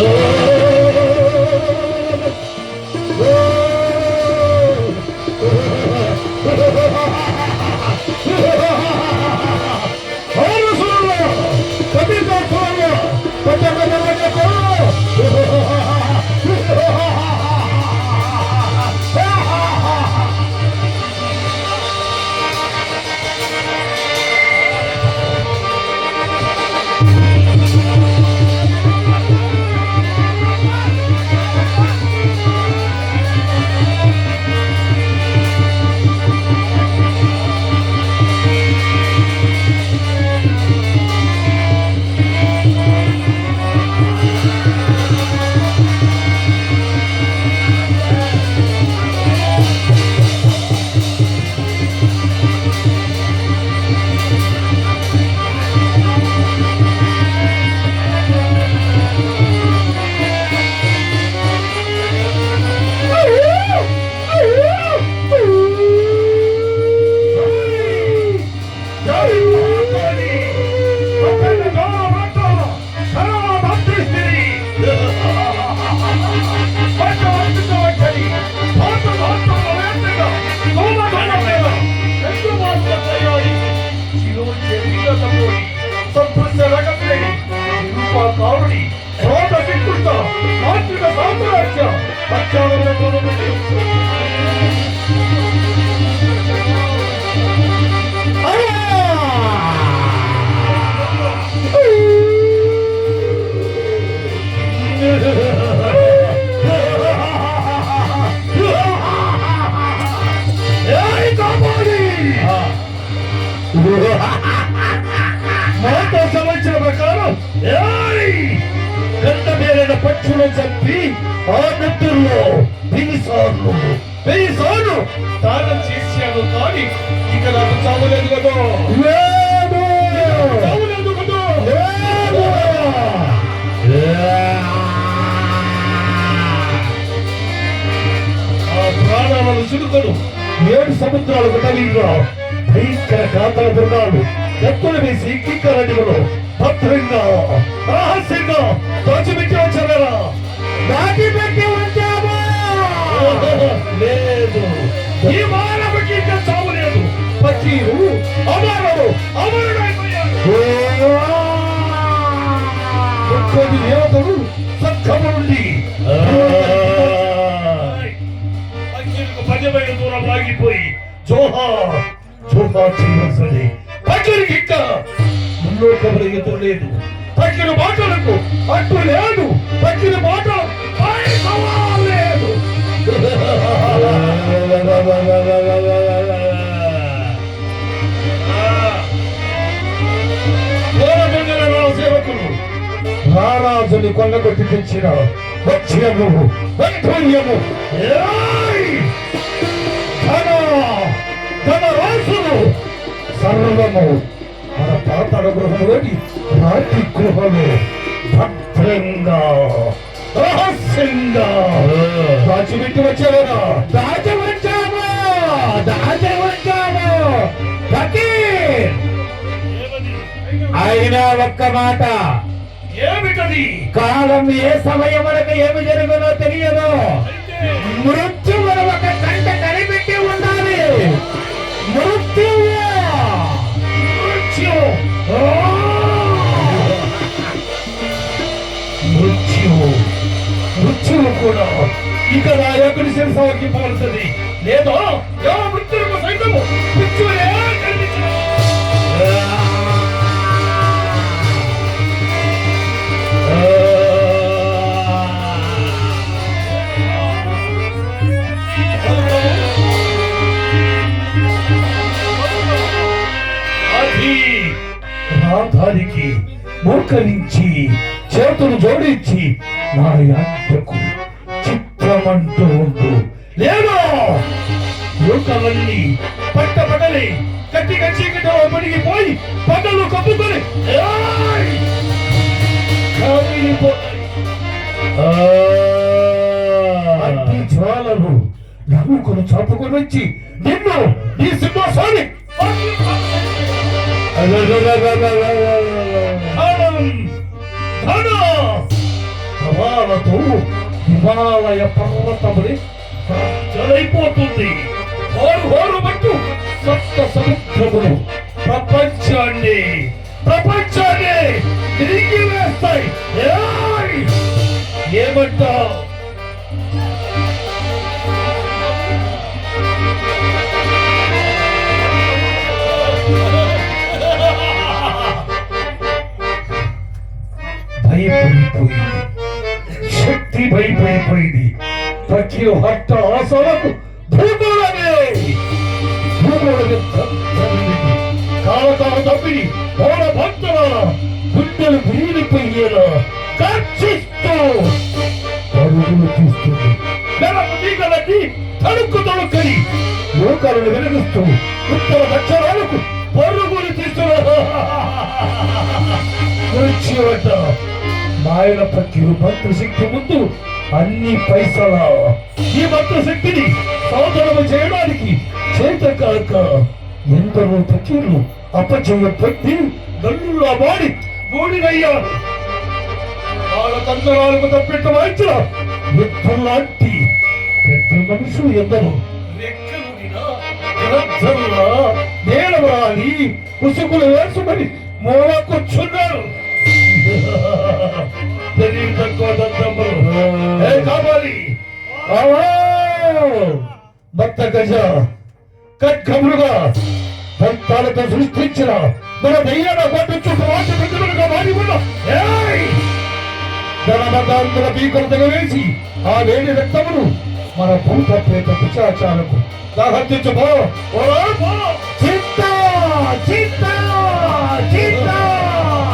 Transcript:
Oh. బావుని కోట శక్తులతో మాతృక సామ్రాజ్యం పక్షాలను ఆ నెత్తుల్లో వెయ్యి సార్లు వెయ్యి సార్లు దానం చేశాను కానీ ఇక నాకు చావలేదు కదా. లేదు. చావలేదు కదా. లేదు. ఆ ప్రాణాలను చురుకను ఏడు సముద్రాలకు తగిలిగా భయంకర కాతల దుర్గాలు ఎత్తులు వేసి కిక్కరడిలో భద్రంగా రహస్యంగా దాచిపెట్టి వచ్చారా దాచిపెట్టి వచ్చాము. లేదు. ఈ మానవుడికి ఇంకా చావు లేదు. పకీరు అమరుడు అమరుడైపోయాడు. ఒక్కటి దేవతలు పకీరుకు పదివేల దూరం ఆగిపోయి జోహా జోహా చేయవలసింది. పకీరుకి ఇంకా ఎదురు లేదు. పకీరు మాటలకు అట్టు లేదు. రారాజుని కొల్లగొట్టి తెచ్చిన భక్ష్యము వైఠల్యము ఏయ్! ధన ధన రాసులు సర్వము. మన పాతల గృహంలోని రాతి గృహము భద్రంగా రహస్యంగా. దాచిపెట్టి వచ్చావరా? దాచి వచ్చాము దాచి వచ్చాము ఆయన ఒక్క మాట. ఏమిటది? కాలం ఏ సమయం వరకు ఏమి జరుగునో తెలియదు. మృత్యువు ఒక కంట కనిపెట్టి ఉండాలి. మృత్యువు. మృత్యు. మృత్యువు. మృత్యువు కూడా. ఇక నా యొక్కడి శిరసవకి పోల్సది లేదో. వారికి మోకరించి చేతులు జోడించి నా యాత్రకు చిత్రమంటూ ఉండు. లేదా లోకాలన్నీ పట్టపడలి కట్టి చీకటిలో మునిగిపోయి పగలు కప్పుకొని ఏయ్! కమిలిపోతాయి. అగ్ని జ్వాలలు నవ్వుకును చాపుకొని వచ్చి నిన్ను నీ సింహాసాన్ని ధనం హిమాలయ పర్వతముని చలైపోతుంది హోరు హోరు మట్టు సప్త సముద్రములు. ప్రపంచాన్ని ప్రపంచాన్ని తిరిగి వేస్తాయి ఏమంటావు? భయపడిపోయింది శక్తి భయపడిపోయింది ప్రతి హట్ట ఆసలకు భూగోళమే. భూగోళమే కాలకాల తప్పిని ఓడ భక్తుల గుండెలు విరిగిపోయేలా కర్చిస్తూ పరుగులు తీస్తుంది. నెలకు తీగలకి తడుక్కు తడుక్కని లోకాలను వెలిగిస్తూ ఉత్తర దక్షిణాలకు పరుగులు తీస్తున్నారు. నాయన ప్రతి పక్కిలు మంత్రశక్తి ముందు అన్ని పైసల. ఈ మంత్రశక్తిని సాధనము చేయడానికి చేత కాక ఎందరో ప్రతిలు అపచయ పెట్టి గల్లులా వాడి బూడిదయ్యారు వాళ్ళ తందరాలకు తప్పిట వాయించిన ఎత్తులాంటి పెద్ద మనుషులు ఎందరో. రెక్కలుడినా గ్రంథంలా నేలవారి వేసుకొని మూల కూర్చున్నారు తెలివి తక్కువ దద్దమ్మలు. ఏ ఆవా! భక్త గజ ఖడ్గములుగా భక్తాలతో సృష్టించిన మన దయ్యాల పట్టు చుట్టూ వాటి ప్రతిమలుగా మారి ఉన్న ఏయ్! ధనమతాంతుల భీకరతగా వేసి ఆ వేడి రక్తమును మన భూత ప్రేత పిచాచాలకు దాహరించబో చిత్త చిత్త చిత్త